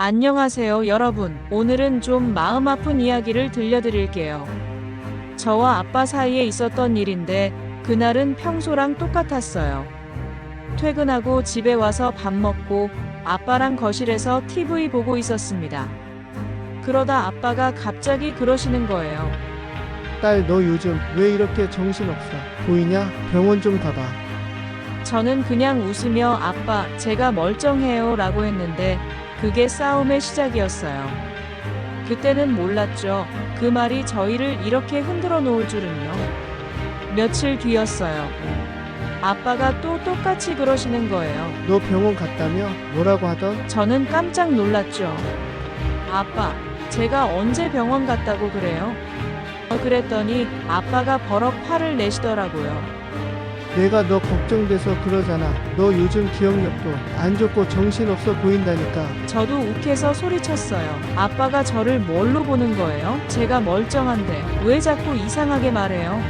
안녕하세요, 여러분. 오늘은 좀 마음 아픈 이야기를 들려드릴게요. 저와 아빠 사이에 있었던 일인데, 그날은 평소랑 똑같았어요. 퇴근하고 집에 와서 밥 먹고, 아빠랑 거실에서 TV 보고 있었습니다. 그러다 아빠가 갑자기 그러시는 거예요. 딸, 너 요즘 왜 이렇게 정신없어? 보이냐? 병원 좀 가봐. 저는 그냥 웃으며 아빠, 제가 멀쩡해요 라고 했는데 그게 싸움의 시작이었어요. 그때는 몰랐죠. 그 말이 저희를 이렇게 흔들어 놓을 줄은요. 며칠 뒤였어요. 아빠가 또 똑같이 그러시는 거예요. 너 병원 갔다며? 뭐라고 하던? 저는 깜짝 놀랐죠. 아빠, 제가 언제 병원 갔다고 그래요? 어, 그랬더니 아빠가 버럭 화를 내시더라고요. 내가 너 걱정돼서 그러잖아. 너 요즘 기억력도 안 좋고 정신없어 보인다니까. 저도 욱해서 소리쳤어요. 아빠가 저를 뭘로 보는 거예요? 제가 멀쩡한데 왜 자꾸 이상하게 말해요?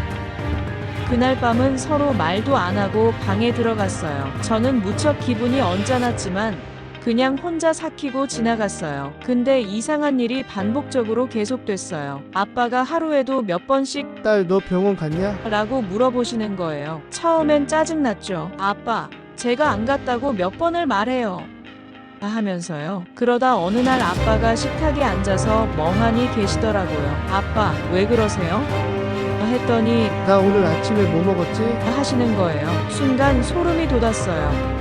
그날 밤은 서로 말도 안 하고 방에 들어갔어요. 저는 무척 기분이 언짢았지만 그냥 혼자 삭히고 지나갔어요. 근데 이상한 일이 반복적으로 계속됐어요. 아빠가 하루에도 몇 번씩 딸, 너 병원 갔냐? 라고 물어보시는 거예요. 처음엔 짜증났죠. 아빠, 제가 안 갔다고 몇 번을 말해요. 하면서요. 그러다 어느 날 아빠가 식탁에 앉아서 멍하니 계시더라고요. 아빠, 왜 그러세요? 했더니 나 오늘 아침에 뭐 먹었지? 하시는 거예요. 순간 소름이 돋았어요.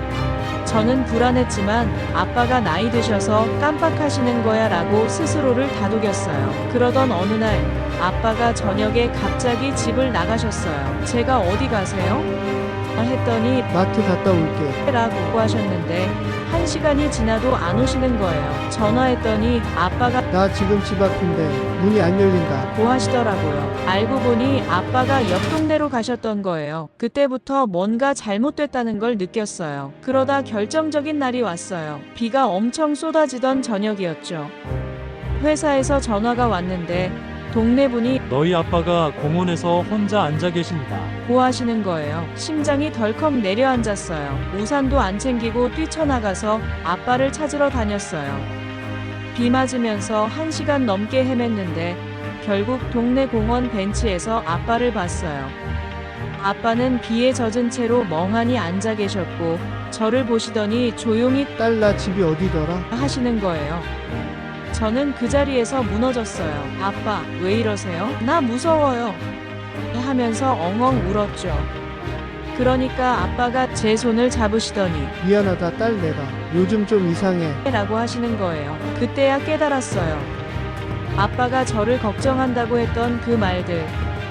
저는 불안했지만 아빠가 나이 드셔서 깜빡하시는 거야 라고 스스로를 다독였어요. 그러던 어느 날 아빠가 저녁에 갑자기 집을 나가셨어요. 제가 어디 가세요? 했더니 마트 갔다 올게. 라고 하셨는데 한 시간이 지나도 안 오시는 거예요. 전화했더니 아빠가 나 지금 집 앞인데 문이 안 열린다. 고 하시더라고요. 알고 보니 아빠가 옆 동네로 가셨던 거예요. 그때부터 뭔가 잘못됐다는 걸 느꼈어요. 그러다 결정적인 날이 왔어요. 비가 엄청 쏟아지던 저녁이었죠. 회사에서 전화가 왔는데 동네 분이 너희 아빠가 공원에서 혼자 앉아 계십니다. 고하시는 거예요. 심장이 덜컥 내려앉았어요. 우산도 안 챙기고 뛰쳐나가서 아빠를 찾으러 다녔어요. 비 맞으면서 한 시간 넘게 헤맸는데 결국 동네 공원 벤치에서 아빠를 봤어요. 아빠는 비에 젖은 채로 멍하니 앉아 계셨고 저를 보시더니 조용히 딸, 나 집이 어디더라? 하시는 거예요. 저는 그 자리에서 무너졌어요. 아빠, 왜 이러세요? 나 무서워요. 하면서 엉엉 울었죠. 그러니까 아빠가 제 손을 잡으시더니 미안하다, 딸, 내가. 요즘 좀 이상해. 라고 하시는 거예요. 그때야 깨달았어요. 아빠가 저를 걱정한다고 했던 그 말들.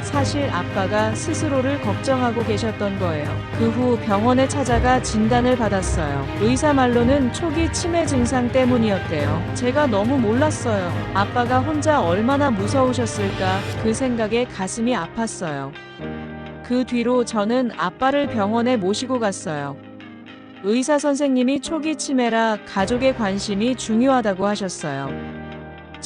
사실 아빠가 스스로를 걱정하고 계셨던 거예요. 그 후 병원에 찾아가 진단을 받았어요. 의사 말로는 초기 치매 증상 때문이었대요. 제가 너무 몰랐어요. 아빠가 혼자 얼마나 무서우셨을까 그 생각에 가슴이 아팠어요. 그 뒤로 저는 아빠를 병원에 모시고 갔어요. 의사 선생님이 초기 치매라 가족의 관심이 중요하다고 하셨어요.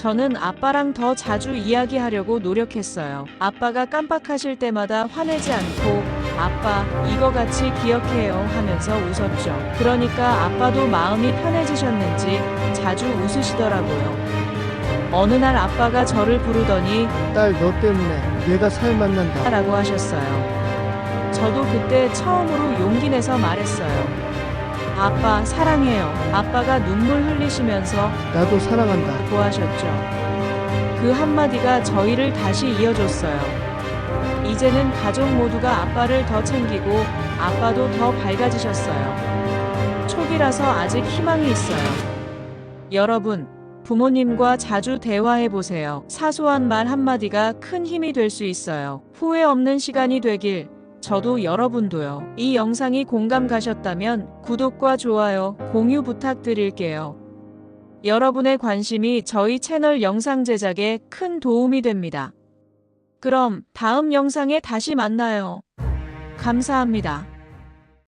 저는 아빠랑 더 자주 이야기하려고 노력했어요. 아빠가 깜빡하실 때마다 화내지 않고 아빠 이거 같이 기억해요 하면서 웃었죠. 그러니까 아빠도 마음이 편해지셨는지 자주 웃으시더라고요. 어느 날 아빠가 저를 부르더니 딸, 너 때문에 내가 살 만난다. 라고 하셨어요. 저도 그때 처음으로 용기 내서 말했어요. 아빠 사랑해요. 아빠가 눈물 흘리시면서 나도 사랑한다. 고하셨죠. 그 한마디가 저희를 다시 이어줬어요. 이제는 가족 모두가 아빠를 더 챙기고 아빠도 더 밝아지셨어요. 초기라서 아직 희망이 있어요. 여러분, 부모님과 자주 대화해 보세요. 사소한 말 한마디가 큰 힘이 될 수 있어요. 후회 없는 시간이 되길 저도 여러분도요. 이 영상이 공감 가셨다면 구독과 좋아요, 공유 부탁드릴게요. 여러분의 관심이 저희 채널 영상 제작에 큰 도움이 됩니다. 그럼 다음 영상에 다시 만나요. 감사합니다.